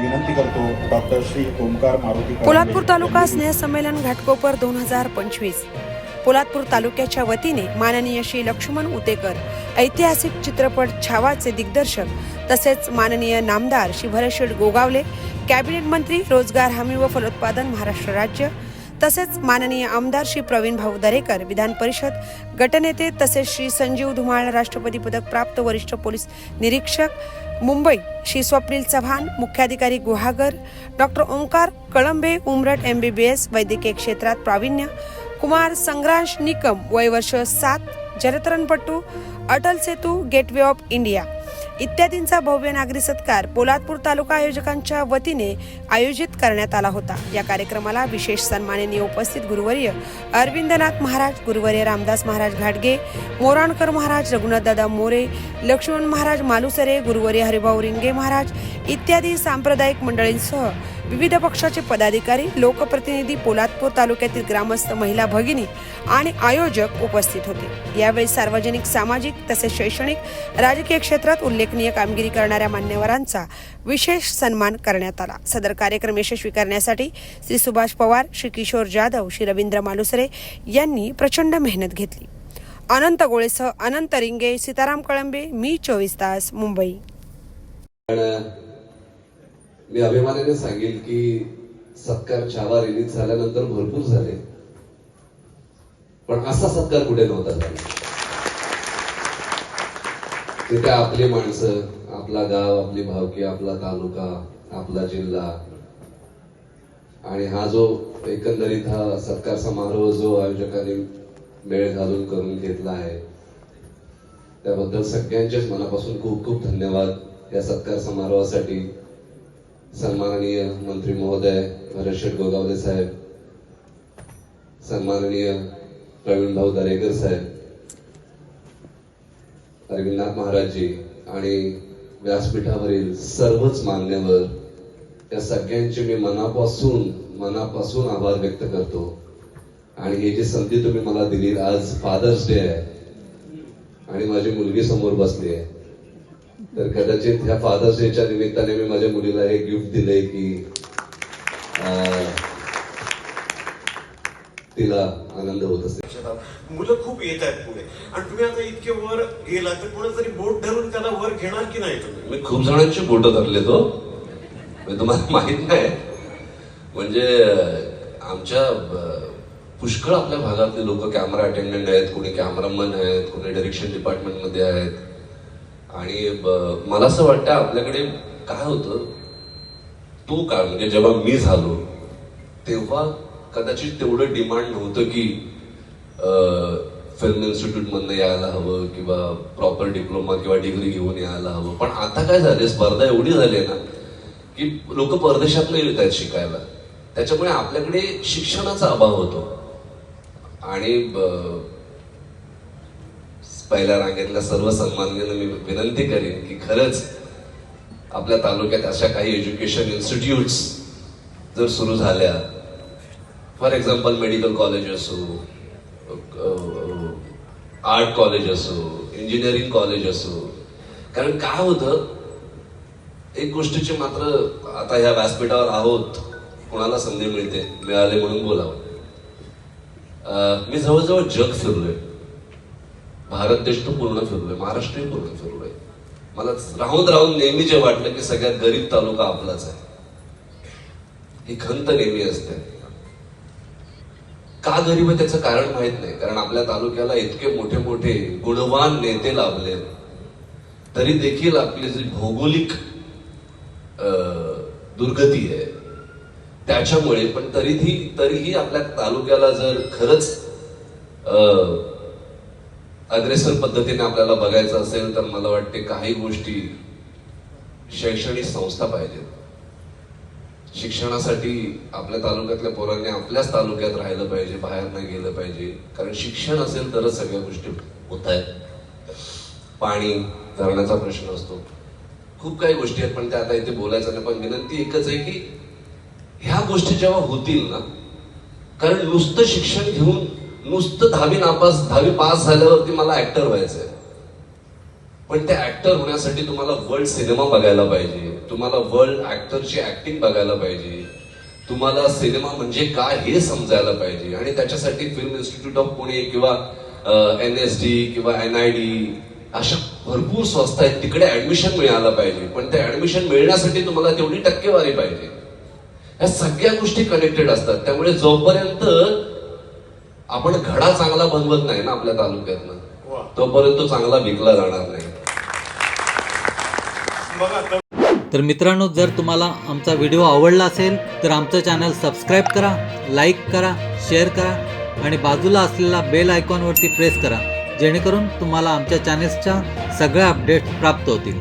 श्री ओंकार मारुती पोलादपूर तालुका स्नेहसंमेलन घाटकोपर दोन हजार पंचवीस. पोलादपूर तालुक्याच्या वतीने माननीय श्री लक्ष्मण उतेकर ऐतिहासिक चित्रपट छावाचे दिग्दर्शक तसेच माननीय नामदार श्री भरतशेठ गोगावले कॅबिनेट मंत्री रोजगार हमी व फलोत्पादन महाराष्ट्र राज्य तसेच माननीय आमदार श्री प्रवीण भाऊ दरेकर विधान परिषद गटनेते तसेच श्री संजीव धुमाळ राष्ट्रपती पदक प्राप्त वरिष्ठ पोलीस निरीक्षक मुंबई श्री स्वप्नील चव्हाण मुख्याधिकारी Guhagar doctor Omkar Kalambe Umrat M B B S वैद्यकीय क्षेत्रात प्रावीण्य कुमार संग्राश निकम वय वर्ष सात जलतरणपटू Atal Setu gateway of India. इत्यादींचा भव्य नागरी सत्कार पोलादपूर तालुका आयोजकांच्या वतीने आयोजित करण्यात आला होता. या कार्यक्रमाला विशेष सन्माननीय उपस्थित गुरुवर्य अरविंदनाथ महाराज गुरुवर्य रामदास महाराज घाटगे मोराणकर महाराज रघुनाथदादा मोरे लक्ष्मण महाराज मालुसरे गुरुवर्य हरिभाऊ रिंगे महाराज इत्यादी सांप्रदायिक मंडळींसह विविध पक्षाचे पदाधिकारी लोकप्रतिनिधी पोलादपूर तालुक्यातील ग्रामस्थ महिला भगिनी आणि आयोजक उपस्थित होते. यावेळी सार्वजनिक सामाजिक तसेच शैक्षणिक राजकीय क्षेत्रात उल्लेखनीय कामगिरी करणाऱ्या मान्यवरांचा विशेष सन्मान करण्यात आला. सदर कार्यक्रम यशस्वी करण्यासाठी श्री सुभाष पवार श्री किशोर जाधव श्री रवींद्र मालुसरे यांनी प्रचंड मेहनत घेतली. अनंत गोळेसह अनंत रिंगे सीताराम कळंबे मी चोवीस तास मुंबई. मी अभिमानाने सांगेल की सत्कार छावा रिलीज झाल्यानंतर भरपूर झाले. पण असा सत्कार कुठे नव्हता झाला. तिथे आपली माणसं आपला गाव आपली भावकी आपला तालुका आपला जिल्हा. आणि हा जो एकंदरीत हा सत्कार समारोह जो आयोजकांनी वेळ घालून करून घेतला आहे त्याबद्दल सगळ्यांचेच मनापासून खूप खूप धन्यवाद या सत्कार समारोहासाठी. सन्माननीय मंत्री महोदय भरतशेठ गोगावले साहेब सन्माननीय प्रवीण भाऊ दरेकर साहेब अरविंदनाथ महाराजजी आणि व्यासपीठावरील सर्वच मान्यवर या सगळ्यांचे मी मनापासून मनापासून आभार व्यक्त करतो. आणि ही जी संधी तुम्ही मला दिली आज फादर्स डे आहे. आणि माझी मुलगी समोर बसली आहे. तर कदाचित ह्या फादर्स डेच्या निमित्ताने मी माझ्या मुलीला हे गिफ्ट दिलंय की तिला आनंद होत असेल. मुलं खूप येत आहेत पुढे. आणि तुम्ही आता इतके वर गेला तर कोणातरी बोट धरून त्याला वर घेणार की नाही तुम्ही? मी खूप जणांची बोट धरले तो म्हणजे तुम्हाला माहीत नाही. म्हणजे आमच्या पुष्कळ आपल्या भागातले लोक कॅमेरा अटेंडंट आहेत कोणी कॅमेरामन आहेत कोणी डायरेक्शन डिपार्टमेंटमध्ये आहेत. आणि ब- मला असं वाटतं आपल्याकडे काय होतं तो काळ म्हणजे जेव्हा मी झालो तेव्हा कदाचित तेवढं डिमांड नव्हतं की फिल्म इन्स्टिट्यूटमधनं यायला हवं किंवा प्रॉपर डिप्लोमा किंवा डिग्री घेऊन यायला हवं. पण आता काय झाले स्पर्धा एवढी झाली आहे ना की लोक परदेशात येत आहेत शिकायला. त्याच्यामुळे आपल्याकडे शिक्षणाचा अभाव होतो. आणि पहिल्या रांगेतल्या सर्व सन्मान्यांना मी विनंती करेन की खरंच आपल्या तालुक्यात अशा काही एज्युकेशन इन्स्टिट्यूट्स जर सुरू झाल्या फॉर एक्झाम्पल मेडिकल कॉलेज असो आर्ट कॉलेज असो इंजिनिअरिंग कॉलेज असो. कारण काय होतं? एक गोष्टीची मात्र आता ह्या व्यासपीठावर आहोत कोणाला संधी मिळते मिळाले म्हणून बोलावं. मी जवळजवळ जग फिरलोय. भारत देश तो पूर्ण फिरलोय महाराष्ट्रही पूर्ण फिरलोय. मला राहून राहून नेहमी जे वाटलं की सगळ्यात गरीब तालुका आपलाच आहे. ही खंत नेहमी असते. का गरीब आहे त्याचं कारण माहीत नाही कारण आपल्या तालुक्याला इतके मोठे मोठे गुणवान नेते लाभले. तरी देखील आपली जी भौगोलिक दुर्गती आहे त्याच्यामुळे पण तरीही तरीही आपल्या तालुक्याला जर खरंच अग्रेसर पद्धतीने आपल्याला बघायचं असेल तर मला वाटते काही गोष्टी शैक्षणिक संस्था पाहिजेत. शिक्षणासाठी आपल्या तालुक्यातल्या पोरांनी आपल्याच तालुक्यात राहिलं पाहिजे बाहेर नाही गेलं पाहिजे. कारण शिक्षण असेल तरच सगळ्या गोष्टी होत आहेत. पाणी धरण्याचा प्रश्न असतो. खूप काही गोष्टी आहेत पण त्या आता इथे बोलायचं नाही. पण विनंती एकच आहे की ह्या गोष्टी जेव्हा होतील ना कारण नुसतं शिक्षण घेऊन नुसतं दहावी नापास दहावी पास झाल्यावरती मला ऍक्टर व्हायचंय. पण त्या ऍक्टर होण्यासाठी तुम्हाला वर्ल्ड सिनेमा बघायला पाहिजे. तुम्हाला वर्ल्ड ऍक्टरची ऍक्टिंग बघायला पाहिजे. तुम्हाला सिनेमा म्हणजे काय हे समजायला पाहिजे. आणि त्याच्यासाठी फिल्म इन्स्टिट्यूट ऑफ पुणे किंवा एन एस डी किंवा एन आय डी अशा भरपूर संस्था आहेत. तिकडे ऍडमिशन मिळालं पाहिजे. पण ते ऍडमिशन मिळण्यासाठी तुम्हाला तेवढी टक्केवारी पाहिजे. ह्या सगळ्या गोष्टी कनेक्टेड असतात. त्यामुळे जोपर्यंत आपण घडा चांगला बनवत नाही ना आपल्या. तालुक्यातनं. तोपर्यंत तो चांगला विकला जाणार नाही. बघा तर तर मित्रांनो जर तुम्हाला आमचा व्हिडिओ आवडला असेल तर आमचं चॅनल सबस्क्राईब करा लाईक करा शेअर करा आणि बाजूला असलेला बेल आयकॉनवरती प्रेस करा जेणेकरून तुम्हाला आमच्या चॅनेल्सच्या सगळ्या अपडेट्स प्राप्त होतील.